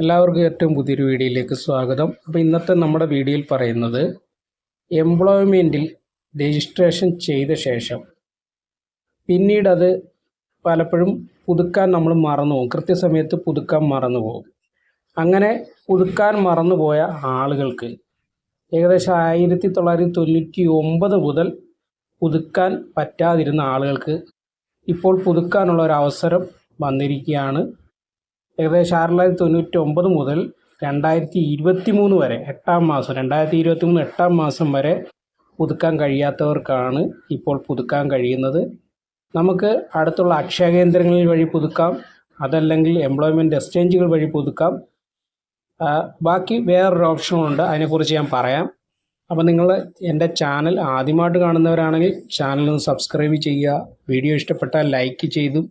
എല്ലാവർക്കും ഏറ്റവും പുതിയൊരു വീഡിയോയിലേക്ക് സ്വാഗതം. അപ്പോൾ ഇന്നത്തെ നമ്മുടെ വീഡിയോയിൽ പറയുന്നത് എംപ്ലോയ്മെന്റിൽ രജിസ്ട്രേഷൻ ചെയ്ത ശേഷം പിന്നീട് അത് പലപ്പോഴും പുതുക്കാൻ നമ്മൾ മറന്നു പോകും. കൃത്യസമയത്ത് പുതുക്കാൻ മറന്നു പോകും. അങ്ങനെ പുതുക്കാൻ മറന്നുപോയ ആളുകൾക്ക് ഏകദേശം ആയിരത്തി തൊള്ളായിരത്തി തൊണ്ണൂറ്റി ഒമ്പത് മുതൽ പുതുക്കാൻ പറ്റാതിരുന്ന ആളുകൾക്ക് ഇപ്പോൾ പുതുക്കാനുള്ള ഒരു അവസരം വന്നിരിക്കുകയാണ്. ഏകദേശം ആയിരത്തി തൊള്ളായിരത്തി തൊണ്ണൂറ്റി ഒമ്പത് മുതൽ രണ്ടായിരത്തി ഇരുപത്തി മൂന്ന് വരെ എട്ടാം മാസം രണ്ടായിരത്തി ഇരുപത്തി മൂന്ന് എട്ടാം മാസം വരെ പുതുക്കാൻ കഴിയാത്തവർക്കാണ് ഇപ്പോൾ പുതുക്കാൻ കഴിയുന്നത്. നമുക്ക് അടുത്തുള്ള അക്ഷയ കേന്ദ്രങ്ങളിൽ വഴി പുതുക്കാം അതല്ലെങ്കിൽ എംപ്ലോയ്മെന്റ് എക്സ്ചേഞ്ചുകൾ വഴി പുതുക്കാം. ബാക്കി വേറൊരു ഓപ്ഷനുണ്ട് അതിനെക്കുറിച്ച് ഞാൻ പറയാം. അപ്പോൾ നിങ്ങൾ എന്റെ ചാനൽ ആദ്യമായിട്ട് കാണുന്നവരാണെങ്കിൽ ചാനൽ ഒന്ന് സബ്സ്ക്രൈബ് ചെയ്യുക. വീഡിയോ ഇഷ്ടപ്പെട്ടാൽ ലൈക്ക് ചെയ്തും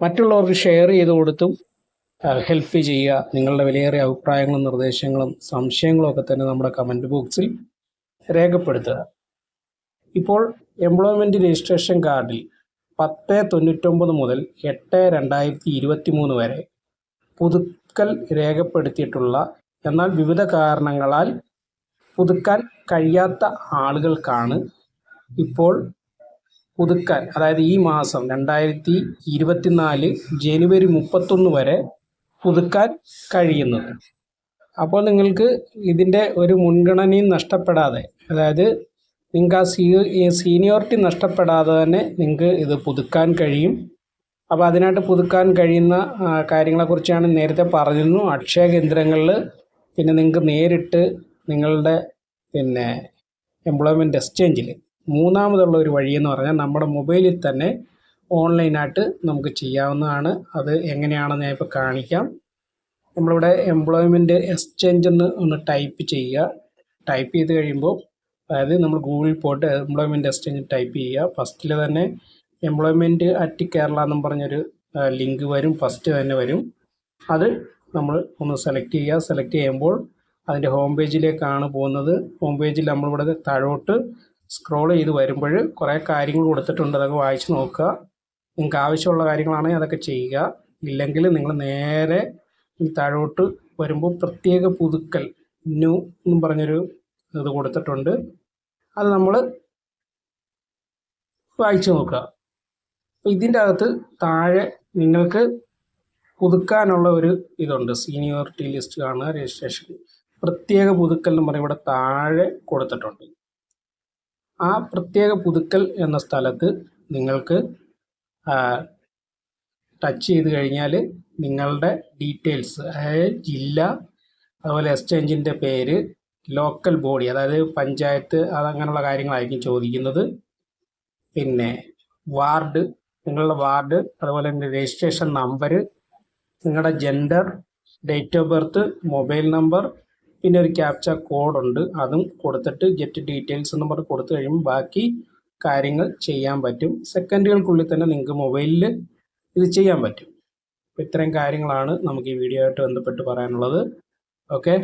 മറ്റുള്ളവർക്ക് ഷെയർ ചെയ്ത് കൊടുത്തും ഹെൽപ്പ് ചെയ്യുക നിങ്ങളുടെ വിലയേറിയ അഭിപ്രായങ്ങളും നിർദ്ദേശങ്ങളും സംശയങ്ങളും ഒക്കെ തന്നെ നമ്മുടെ കമന്റ് ബോക്സിൽ രേഖപ്പെടുത്തുക. ഇപ്പോൾ എംപ്ലോയ്മെന്റ് രജിസ്ട്രേഷൻ കാർഡിൽ പത്ത് തൊണ്ണൂറ്റൊമ്പത് മുതൽ എട്ട് രണ്ടായിരത്തി ഇരുപത്തി മൂന്ന് വരെ പുതുക്കൽ രേഖപ്പെടുത്തിയിട്ടുള്ള എന്നാൽ വിവിധ കാരണങ്ങളാൽ പുതുക്കാൻ കഴിയാത്ത ആളുകൾക്കാണ് ഇപ്പോൾ പുതുക്കാൻ അതായത് ഈ മാസം രണ്ടായിരത്തി ഇരുപത്തിനാല് ജനുവരി മുപ്പത്തൊന്ന് വരെ പുതുക്കാൻ കഴിയുന്നത്. അപ്പോൾ നിങ്ങൾക്ക് ഇതിന്റെ ഒരു മുൻഗണനയും നഷ്ടപ്പെടാതെ അതായത് നിങ്ങൾക്ക് ആ സീ സീനിയോറിറ്റി നഷ്ടപ്പെടാതെ തന്നെ നിങ്ങൾക്ക് ഇത് പുതുക്കാൻ കഴിയും. അപ്പോൾ അതിനായിട്ട് പുതുക്കാൻ കഴിയുന്ന കാര്യങ്ങളെക്കുറിച്ചാണ് നേരത്തെ പറഞ്ഞിരുന്നു. അക്ഷയ കേന്ദ്രങ്ങളിൽ പിന്നെ നിങ്ങൾക്ക് നേരിട്ട് നിങ്ങളുടെ പിന്നെ എംപ്ലോയ്മെന്റ് എക്സ്ചേഞ്ചിൽ മൂന്നാമതുള്ള ഒരു വഴിയെന്ന് പറഞ്ഞാൽ നമ്മുടെ മൊബൈലിൽ തന്നെ ഓൺലൈനായിട്ട് നമുക്ക് ചെയ്യാവുന്നതാണ്. അത് എങ്ങനെയാണെന്ന് ഞാൻ ഇപ്പോൾ കാണിക്കാം. നമ്മളിവിടെ എംപ്ലോയ്മെന്റ് എക്സ്ചേഞ്ച് എന്ന് ഒന്ന് ടൈപ്പ് ചെയ്യുക. ടൈപ്പ് ചെയ്ത് കഴിയുമ്പോൾ അതായത് നമ്മൾ ഗൂഗിളിൽ പോയിട്ട് എംപ്ലോയ്മെന്റ് എക്സ്ചേഞ്ച് ടൈപ്പ് ചെയ്യുക. ഫസ്റ്റിൽ തന്നെ എംപ്ലോയ്മെന്റ് അറ്റ് കേരള എന്നും പറഞ്ഞൊരു ലിങ്ക് വരും. ഫസ്റ്റ് തന്നെ വരും. അത് നമ്മൾ ഒന്ന് സെലക്ട് ചെയ്യുക. സെലക്ട് ചെയ്യുമ്പോൾ അതിന്റെ ഹോം പേജിലേക്കാണ് പോകുന്നത്. ഹോം പേജിൽ നമ്മളിവിടെ താഴോട്ട് സ്ക്രോൾ ചെയ്ത് വരുമ്പോൾ കുറേ കാര്യങ്ങൾ കൊടുത്തിട്ടുണ്ട്. അതൊക്കെ വായിച്ച് നോക്കുക. നിങ്ങൾക്ക് ആവശ്യമുള്ള കാര്യങ്ങളാണെങ്കിൽ അതൊക്കെ ചെയ്യുക. ഇല്ലെങ്കിൽ നിങ്ങൾ നേരെ താഴോട്ട് വരുമ്പോൾ പ്രത്യേക പുതുക്കൽ ന്യൂ എന്നും പറഞ്ഞൊരു ഇത് കൊടുത്തിട്ടുണ്ട്. അത് നമ്മൾ വായിച്ചു നോക്കുക. അപ്പോൾ ഇതിന്റെ അകത്ത് താഴെ നിങ്ങൾക്ക് പുതുക്കാനുള്ള ഒരു ഇതുണ്ട്. സീനിയോറിറ്റി ലിസ്റ്റ് കാണുക രജിസ്ട്രേഷൻ പ്രത്യേക പുതുക്കൽ എന്ന് പറയും ഇവിടെ താഴെ കൊടുത്തിട്ടുണ്ട്. ആ പ്രത്യേക പുതുക്കൽ എന്ന സ്ഥലത്ത് നിങ്ങൾക്ക് ടച്ച് ചെയ്ത് കഴിഞ്ഞാൽ നിങ്ങളുടെ ഡീറ്റെയിൽസ് അതായത് ജില്ല അതുപോലെ എക്സ്ചേഞ്ചിന്റെ പേര് ലോക്കൽ ബോഡി അതായത് പഞ്ചായത്ത് അതങ്ങനെയുള്ള കാര്യങ്ങളായിരിക്കും ചോദിക്കുന്നത്. പിന്നെ വാർഡ് നിങ്ങളുടെ വാർഡ് അതുപോലെ തന്നെ രജിസ്ട്രേഷൻ നമ്പർ നിങ്ങളുടെ gender date of birth mobile number പിന്നെ ഒരു ക്യാപ്ച കോഡുണ്ട് അതും കൊടുത്തിട്ട് ജെറ്റ് ഡീറ്റെയിൽസ് എന്ന് പറഞ്ഞ് കൊടുത്തു കഴിയുമ്പോൾ ബാക്കി കാര്യങ്ങൾ ചെയ്യാൻ പറ്റും. സെക്കൻഡുകൾക്കുള്ളിൽ തന്നെ നിങ്ങൾക്ക് മൊബൈലിൽ ഇത് ചെയ്യാൻ പറ്റും. ഇത്രയും കാര്യങ്ങളാണ് നമുക്ക് ഈ വീഡിയോ ആയിട്ട് ബന്ധപ്പെട്ട് പറയാനുള്ളത്. ഓക്കെ?